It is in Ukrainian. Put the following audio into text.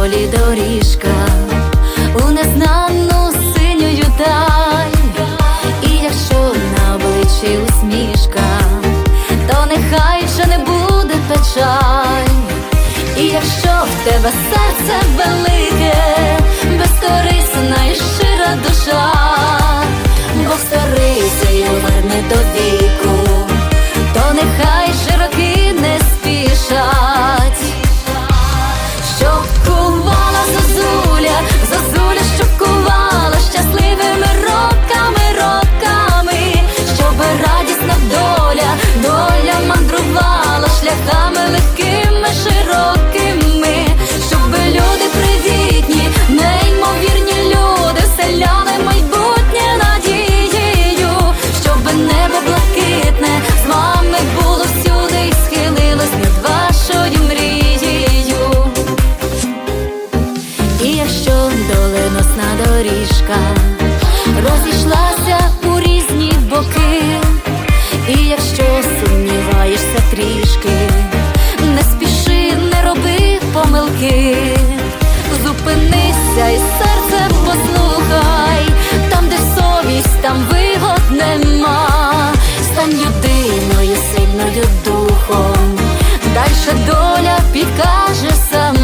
долі доріжка. У незнану синюю даль, і якщо на обличчі усмішка, то нехай вже не буде печаль, і якщо в тебе серце велике, доріжка розійшлася у різні боки, і якщо сумніваєшся трішки, не спіши, не роби помилки, зупинися і серцем послухай, там, де совість, там вигод нема, стань людиною сильною духом, дальше доля підкаже сама.